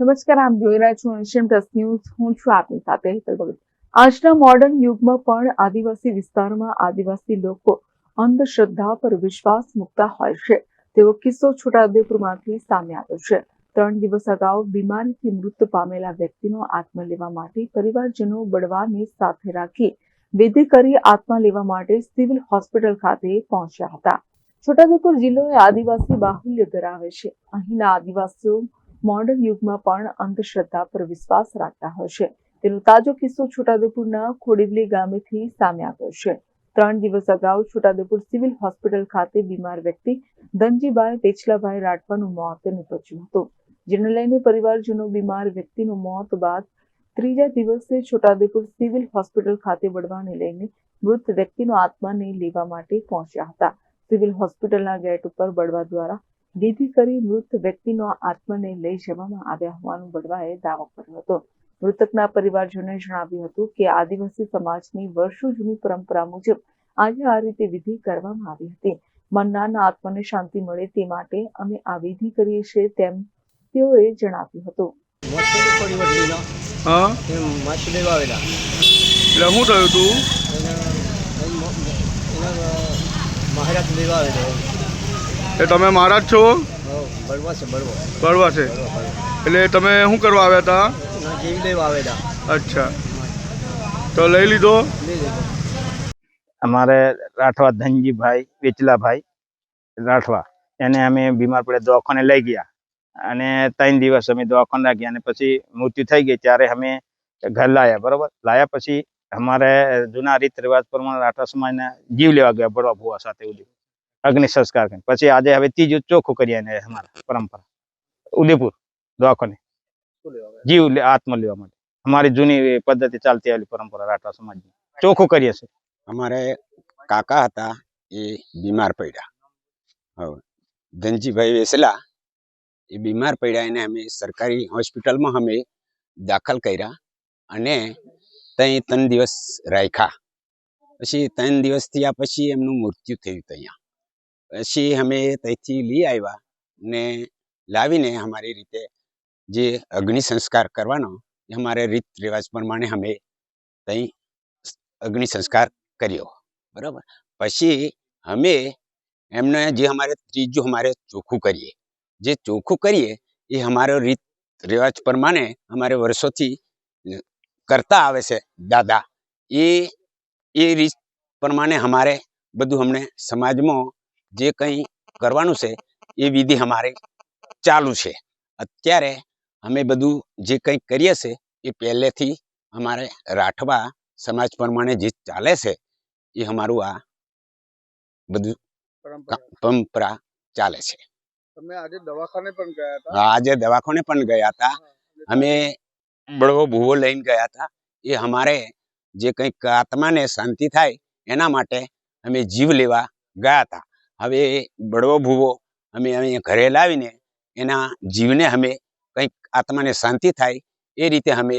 નમસ્કાર, આપ જોઈ રહ્યા છો એશિયન પ્લસ ન્યૂઝ હું છું આપની સાથે હેતલ ભગત. આજના મોડર્ન યુગમાં પણ આદિવાસી વિસ્તારમાં આદિવાસી લોકો અંધશ્રદ્ધા પર વિશ્વાસ મૂકતા હોય છે. તેવો કિસ્સો છોટાઉદેપુરમાંથી સામે આવ્યો છે. ત્રણ દિવસ અગાઉ બીમારીથી મૃત્યુ પામેલા વ્યક્તિનો આત્મા લેવા માટે પરિવારજનો બળવાને સાથે રાખી વિધિ કરી આત્મા લેવા માટે સિવિલ હોસ્પિટલ ખાતે પહોંચ્યા હતા. છોટાઉદેપુર જિલ્લો એ આદિવાસી બાહુલ્ય ધરાવે છે. અહીંના આદિવાસીઓ મોડર્ન યુગમાં પણ અંધશ્રદ્ધા પર વિશ્વાસ રાખતા હોય છે. તેનો તાજો કિસ્સો છોટાઉદેપુરના ખોડીવલી ગામેથી સામે આવ્યો છે. ત્રણ દિવસ અગાઉ છોટાઉદેપુર સિવિલ હોસ્પિટલ ખાતે બીમાર વ્યક્તિ ધનજીભાઈ તેચલાભાઈ રાઠવાનું મોત નિપજ્યું હતું. જેને લઈને પરિવારજનો બીમાર વ્યક્તિનું મોત બાદ ત્રીજા દિવસે છોટાઉદેપુર સિવિલ હોસ્પિટલ ખાતે વડવાને લઈને મૃત વ્યક્તિનો આત્માને લેવા માટે પહોંચ્યા હતા. સિવિલ હોસ્પિટલના ગેટ ઉપર બળવા દ્વારા વિધિ કરી મૃત વ્યક્તિનો આત્માને લઈ જવામાં આવ્યા હોવાનું બળવાએ દાવો કર્યો હતો. મૃતકના પરિવારજનોએ જણાવ્યું હતું કે આદિવાસી સમાજની વર્ષો જૂની પરંપરા મુજબ આજે આ રીતે વિધિ કરવામાં આવી હતી. મન્નાના આત્માને શાંતિ મળે તે માટે અમે આ વિધિ કરીએ છીએ તેમ તેઓએ જણાવ્યું હતું. માછલી લેવા આવેલા. એટલે શું થયું તું? એને એને મો- મો- એના મહારાજ લેવા આવેલો એ તમે મહારાજ છો? બળવા છે એટલે તમે શું કરવા આવ્યા હતા? અચ્છા. તો લઈ લીધો? અમારે રાઠવા ધનજીભાઈ વેચલાભાઈ રાઠવા. એને અમે બીમાર પડે દવાખાને લઈ ગયા. અને ત્રણ દિવસ અમે દવાખાને રાખ્યા અને પછી મૃત્યુ થઈ ગઈ. ત્યારે અમે ઘર લાયા બરોબર? લાયા પછી અમારે જૂના રીત રિવાજ પ્રમાણે રાઠવા સમાજને જીવ લેવા ગયા બળવા ભુવા સાથે ઉદય અગ્નિ સંસ્કાર કરીને. પછી આજે હવે ત્રીજું ચોખ્ખું કરીએ એને અમારા પરંપરા. ઉદયપુર દવાખાને. જીવ આત્મા લેવા માટે. અમારી જૂની પદ્ધતિ ચાલતી આવેલી પરંપરા રાઠવા સમાજની. ચોખ્ખું કરીએ છીએ. અમારે કાકા હતા એ બીમાર પડ્યા. હવે ધનજીભાઈ વેસલા એ બીમાર પડ્યા એને અમે સરકારી હોસ્પિટલમાં અમે દાખલ કર્યા અને ત્યાં ત્રણ દિવસ રાખ્યા પછી ત્રણ દિવસ થયા પછી એમનું મૃત્યુ થયું ત્યાં પછી અમે ત્યાંથી લઈ આવ્યા ને લાવીને અમારી રીતે જે અગ્નિ સંસ્કાર કરવાનો, એ અમારે રીત રિવાજ પ્રમાણે અમે ત્યાં અગ્નિ સંસ્કાર કર્યો. બરાબર? પછી અમે એમને જે અમારે ત્રીજું અમારે ચોખ્ખું કરીએ. જે ચોખ્ખું કરીએ, એ અમારો રીત રિવાજ પ્રમાણે અમારે વર્ષોથી કરતા આવે છે દાદા. એ એ રીત પ્રમાણે અમારે બધું અમને સમાજમાં જે કંઈ કરવાનું છે એ વિધિ અમારે ચાલુ છે. અત્યારે અમે બધું જે કંઈ કરીએ છે એ પહેલેથી અમારે રાઠવા સમાજ પ્રમાણે જે ચાલે છે એ અમારું આ બધું પરંપરા. ચાલે છે. તમે આજે દવાખાને પણ ગયા હા, આજે દવાખાને પણ ગયા હતા. અમે બળવો ભૂવો લઈને ગયા હતા. એ અમારે જે કંઈક આત્માને શાંતિ થાય એના માટે અમે જીવ લેવા ગયા હતા. હવે બળવો ભૂવો, અમે અહીંયા ઘરે લાવીને એના જીવને અમે કંઈક આત્માને શાંતિ થાય એ રીતે અમે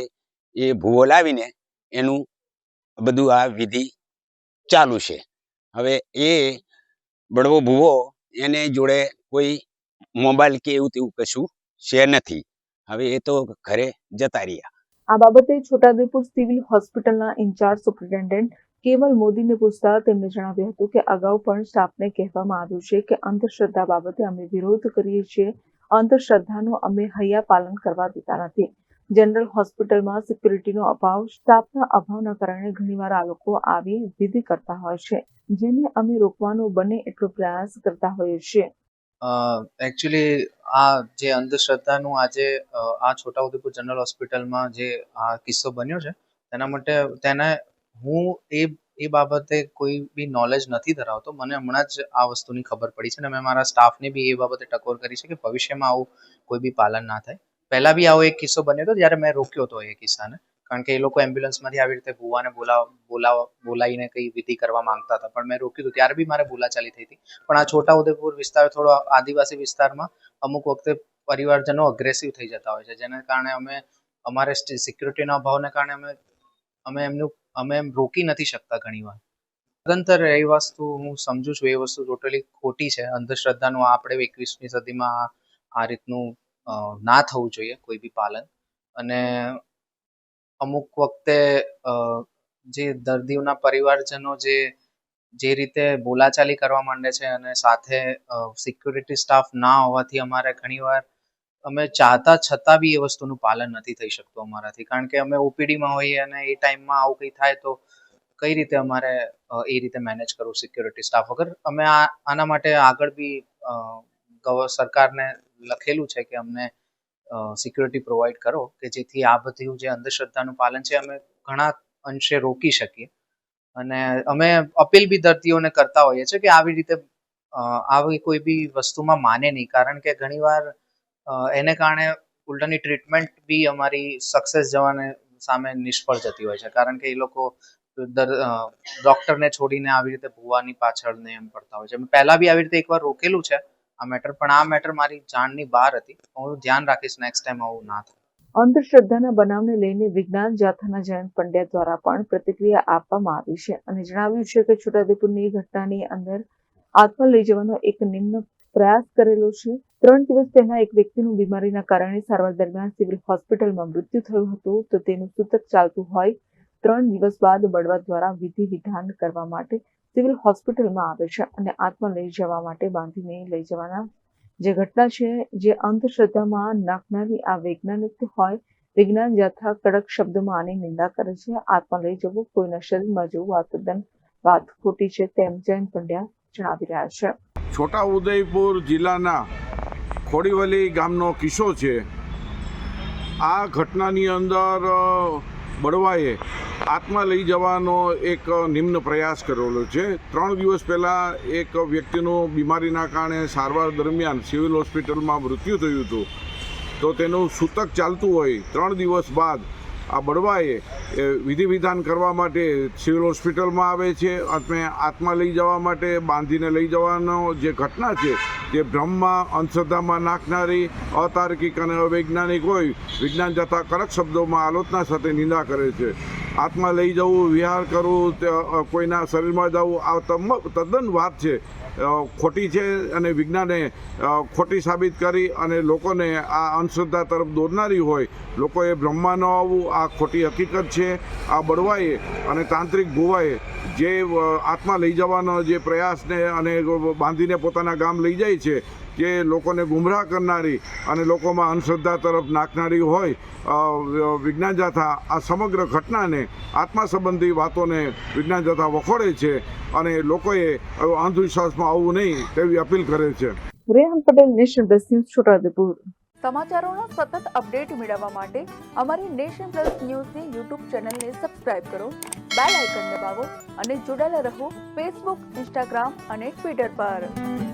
એ ભૂવો લાવીને એનું બધું આ વિધિ ચાલુ છે. હવે એ બળવો ભૂવો એને જોડે કોઈ મોબાઈલ કે એવું તેવું કશું છે નથી. હવે એ તો ઘરે જતા રહ્યા. આ બાબતે છોટાઉદેપુર સિવિલ હોસ્પિટલના ઇન્ચાર્જ સુપ્રિન્ટેન્ડન્ટ કેવલ મોદીને પૂછતા તેમણે જણાવ્યું હતું કે અગાઉ પણ સ્ટાફને કહેવામાં આવ્યું છે કે અંધશ્રદ્ધા બાબતે અમે વિરોધ કરીએ છીએ. અંધશ્રદ્ધાનું અમે હૈયા પાલન કરવા દેતા નથી. જનરલ હોસ્પિટલમાં સિક્યુરિટીનો અભાવ, સ્ટાફના અભાવના કારણે ઘણીવાર આ લોકો આવી વિધિ કરતા હોય છે, જેને અમે રોકવાનો બને એટલો પ્રયાસ કરતા હોઈએ છીએ. એકચ્યુઅલી આ જે અંધશ્રદ્ધાનું આજે આ આ છોટાઉદેપુર જનરલ હોસ્પિટલમાં જે આ કિસ્સો બન્યો છે, તેના માટે, તેને હું એ એ બાબતે કોઈ બી નોલેજ નથી ધરાવતો. મને હમણાં જ આ વસ્તુની ખબર પડી છે અને મેં મારા સ્ટાફને બી એ બાબતે ટકોર કરી છે કે ભવિષ્યમાં આવું કોઈ બી પાલન ના થાય. પહેલાં બી આવો એક કિસ્સો બન્યો હતો જ્યારે મેં રોક્યો હતો એ કિસ્સાને. કારણ કે એ લોકો એમ્બ્યુલન્સમાંથી આવી રીતે ભૂવાને બોલાવ બોલાવ, બોલાવીને કંઈ વિધિ કરવા માંગતા હતા. પણ મેં રોક્યું હતું. ત્યારે બી મારે બોલાચાલી થઈ હતી. પણ આ છોટા ઉદયપુર વિસ્તાર, થોડો આદિવાસી વિસ્તારમાં અમુક વખતે પરિવારજનો અગ્રેસિવ થઈ જતા હોય છે. જેના કારણે અમે, અમારે સિક્યુરિટીના અભાવને કારણે અમે અમે એમનું અમે એમ રોકી નથી શકતા ઘણીવાર. અગંતર એ વસ્તુ હું સમજુ છું, એ વસ્તુ ટોટલી ખોટી છે. અંધશ્રદ્ધાનું આપણે એકવીસમી સદીમાં આ- રીતનું ના થવું જોઈએ કોઈ બી પાલન. અને અમુક વખતે જે દર્દીઓના પરિવારજનો જે જે રીતે બોલાચાલી કરવા માંડે છે અને સાથે સિક્યુરિટી સ્ટાફ ના હોવાથી અમારે ઘણીવાર અમે ચાહતા છતાં બી એ વસ્તુનું પાલન નથી થઈ શકતું અમારાથી. કારણ કે અમે ઓપીડીમાં હોઈએ અને એ ટાઈમમાં આવું કંઈ થાય તો કઈ રીતે અમારે એ રીતે મેનેજ કરવું સિક્યોરિટી સ્ટાફ વગર? અમે આ, આના માટે આગળ બી સરકારને લખેલું છે કે અમને સિક્યુરિટી પ્રોવાઈડ કરો કે જેથી આ બધું જે અંધશ્રદ્ધાનું પાલન છે અમે ઘણા અંશે રોકી શકીએ. અને અમે અપીલ બી દર્દીઓને કરતા હોઈએ છીએ કે આવી રીતે આવી કોઈ બી વસ્તુમાં માને નહીં. કારણ કે ઘણીવાર એને કારણે ઉલટાની ટ્રીટમેન્ટ બી અમારી સક્સેસ જવાને સામે નિષ્ફળ જતી હોય છે. કારણ કે એ લોકો ડોક્ટરને છોડીને આવી રીતે ભૂવાની પાછળ ને એમ પડતા હોય છે. પહેલા બી આવી રીતે એકવાર રોકેલું છે આ મેટર પણ આ મેટર મારી જાણની બહાર હતી. હું ધ્યાન રાખીશ નેક્સ્ટ ટાઈમ આવું ના થાય. અંધશ્રદ્ધાના બનાવને લઈને વિજ્ઞાન જાથાના જયંત પંડ્યા દ્વારા પણ પ્રતિક્રિયા આપવામાં આવી છે અને જણાવ્યું છે કે છોટાઉદેપુરની ઘટનાની અંદર આત્મા લઈ જવાનો એક નિમ્ન પ્રયાસ કરેલો છે. ત્રણ દિવસ પહેલા એક વ્યક્તિનું બીમારીના કારણે સારવાર દરમિયાન સિવિલ હોસ્પિટલમાં મૃત્યુ થયું હતું, તો તેનું સૂતક ચાલતું હોય. ત્રણ દિવસ બાદ બળવા દ્વારા વિધિ વિધાન કરવા માટે સિવિલ હોસ્પિટલમાં આવે છે અને આત્મા લઈ જવા માટે બાંધીને લઈ જવાના જે ઘટના છે, જે અંધશ્રદ્ધામાં નાખનારી આ વૈજ્ઞાનિક હોય. વિજ્ઞાન જાથા કડક શબ્દમાં આની નિંદા કરે છે. આત્મા લઈ જવું કોઈના શરીરમાં જવું આ તદ્દન વાત ખોટી છે, તેમ જૈન પંડ્યા જણાવી રહ્યા છે. છોટાઉદેપુર જિલ્લાના ખોડીવલી ગામનો કિસ્સો છે. આ ઘટનાની અંદર બળવાએ આત્મા લઈ જવાનો એક નિમ્ન પ્રયાસ કરેલો છે. ત્રણ દિવસ પહેલાં એક વ્યક્તિનું બીમારીના કારણે સારવાર દરમિયાન સિવિલ હોસ્પિટલમાં મૃત્યુ થયું હતું. તો તેનું સૂતક ચાલતું હોય ત્રણ દિવસ બાદ આ બળવાએ વિધિ વિધાન કરવા માટે સિવિલ હોસ્પિટલમાં આવે છે, અને આત્મા લઈ જવા માટે બાંધીને લઈ જવાનો જે ઘટના છે, જે ભ્રમમાં અંધશ્રદ્ધામાં નાખનારી, અતાર્કિક અને અવૈજ્ઞાનિક હોય, વિજ્ઞાન જતા કડક શબ્દોમાં આલોચના સાથે નિંદા કરે છે. આત્મા લઈ જવું, વિહાર કરવું કોઈના શરીરમાં જવું, આ તદ્દન વાત છે. ખોટી છે અને વિજ્ઞાને ખોટી સાબિત કરી અને લોકોને આ અંધશ્રદ્ધા તરફ દોરનારી હોય, લોકોએ બ્રહ્મા ન આવવું, આ ખોટી હકીકત છે, આ બળવાએ અને તાંત્રિક ભુવાએ જે આત્મા લઈ જવાનો જે પ્રયાસને અને બાંધીને પોતાના ગામ લઈ જાય છે, જે લોકોને ગુમરાહ કરનારી અને લોકોમાં અંધશ્રદ્ધા તરફ નાખનારી હોય વિજ્ઞાન જાથા આ સમગ્ર ઘટનાને આત્મા સંબંધી વાતોને વિજ્ઞાન જાથા વખોડે છે અને લોકોએ હવે અંધવિશ્વાસમાં આવવું નહીં તેવી અપીલ કરે છે. Rehan Patel Nation Plus News Chhota Udepur. સમાચારોનો સતત અપડેટ મેળવવા માટે અમારી નેશન પ્લસ ન્યૂઝની યુટ્યુબ ચેનલને સબસ્ક્રાઇબ કરો બેલ આઇકન દબાવો અને જોડાયેલા રહો ફેસબુક ઇન્સ્ટાગ્રામ અને ટ્વિટર પર.